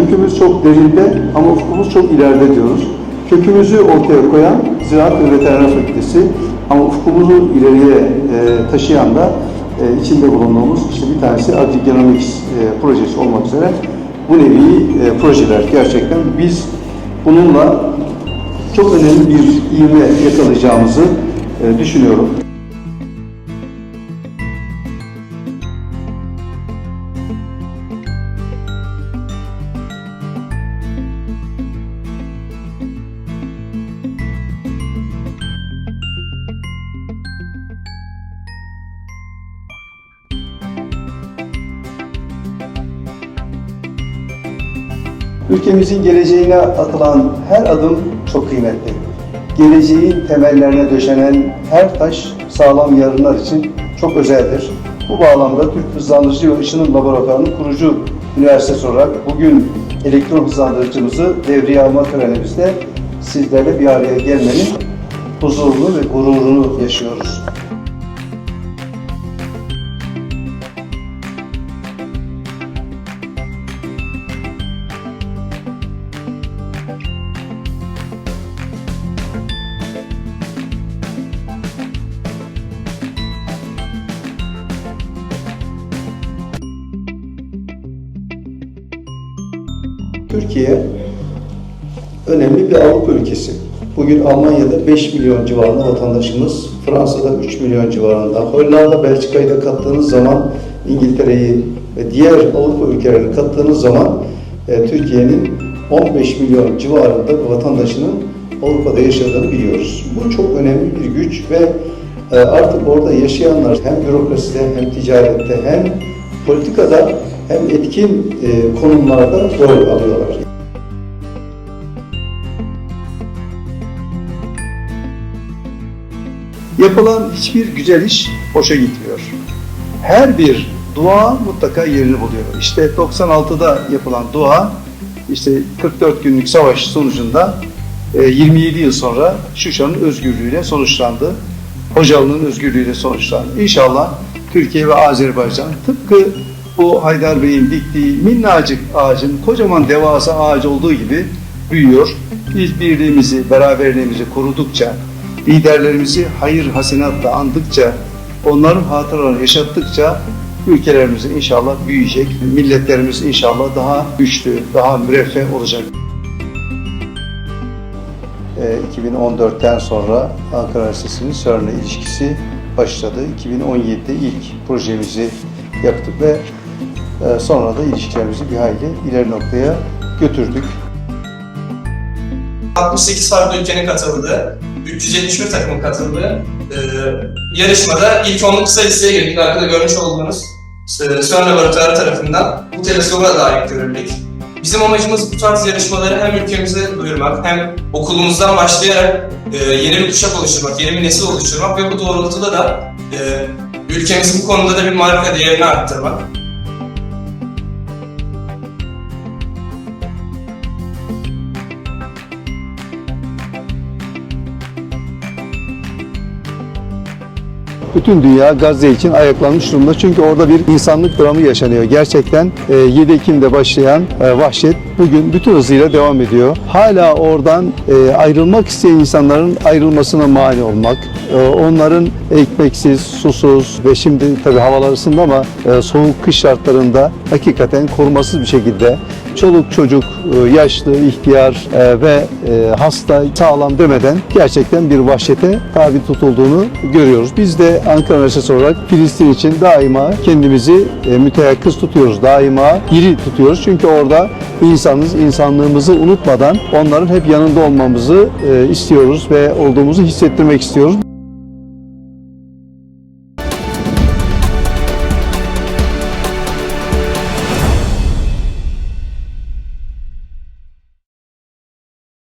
Kökümüz çok derinde ama ufkumuz çok ileride diyoruz. Kökümüzü ortaya koyan Ziraat ve Veteriner Fakültesi ama ufkumuzu ileriye e, taşıyan da e, içinde bulunduğumuz işte bir tanesi Agrigenomics e, projesi olmak üzere bu nevi e, projeler gerçekten biz bununla çok önemli bir ivme yakalayacağımızı e, düşünüyorum. Ülkemizin geleceğine atılan her adım çok kıymetli. Geleceğin temellerine döşenen her taş sağlam yarınlar için çok özeldir. Bu bağlamda Türk Hızlandırıcı ve Işınım Laboratuvarı'nın kurucu üniversitesi olarak bugün elektron hızlandırıcımızı devreye alma törenimizde sizlerle bir araya gelmenin huzurunu ve gururunu yaşıyoruz. Türkiye önemli bir Avrupa ülkesi. Bugün Almanya'da 5 milyon civarında vatandaşımız, Fransa'da 3 milyon civarında, Hollanda, Belçika'yı da kattığınız zaman İngiltere'yi ve diğer Avrupa ülkelerini kattığınız zaman e, Türkiye'nin 15 milyon civarında vatandaşının Avrupa'da yaşadığını biliyoruz. Bu çok önemli bir güç ve e, artık orada yaşayanlar hem bürokraside hem ticarette hem politikada hem etkin e, konumlarda rol alıyorlar. Yapılan hiçbir güzel iş boşa gitmiyor. Her bir dua mutlaka yerini buluyor. İşte 96'da yapılan dua, işte 44 günlük savaş sonucunda e, 27 yıl sonra Şuşa'nın özgürlüğüyle sonuçlandı. Hocalı'nın özgürlüğüyle sonuçlandı. İnşallah Türkiye ve Azerbaycan tıpkı bu Haydar Bey'in diktiği minnacık ağacın kocaman devasa ağaç olduğu gibi büyüyor. Biz birliğimizi, beraberliğimizi korudukça, liderlerimizi hayır hasenatla andıkça, onların hatıralarını yaşattıkça ülkelerimiz inşallah büyüyecek, milletlerimiz inşallah daha güçlü, daha müreffeh olacak. 2014'ten sonra Ankara Üniversitesi'nin CERN'le ilişkisi başladı. 2017'de ilk projemizi yaptık ve sonra da ilişkilerimizi bir hayli ileri noktaya götürdük. 68 farklı ülkenin katıldığı, 371 takımın katıldığı e, yarışmada ilk 10'luk kısa listeye girdik. Arkada görmüş olduğunuz e, laboratuvarı tarafından bu teleskoba layık görüldük. Bizim amacımız bu tarz yarışmaları hem ülkemize duyurmak hem okulumuzdan başlayarak e, yeni bir kuşak oluşturmak, yeni bir nesil oluşturmak ve bu doğrultuda da e, ülkemizi bu konuda da bir marka değerini arttırmak. Bütün dünya Gazze için ayaklanmış durumda. Çünkü orada bir insanlık dramı yaşanıyor. Gerçekten e, 7 Ekim'de başlayan e, vahşet bugün bütün hızıyla devam ediyor. Hala oradan e, ayrılmak isteyen insanların ayrılmasına mani olmak, e, onların ekmeksiz, susuz ve şimdi tabii havalar ısındı ama e, soğuk kış şartlarında hakikaten korumasız bir şekilde çoluk çocuk, e, yaşlı, ihtiyar e, ve e, hasta sağlam demeden gerçekten bir vahşete tabi tutulduğunu görüyoruz. Biz de Ankara Üniversitesi olarak Filistin için daima kendimizi müteyakkız tutuyoruz. Daima diri tutuyoruz. Çünkü orada insanız, insanlığımızı unutmadan onların hep yanında olmamızı istiyoruz ve olduğumuzu hissettirmek istiyoruz.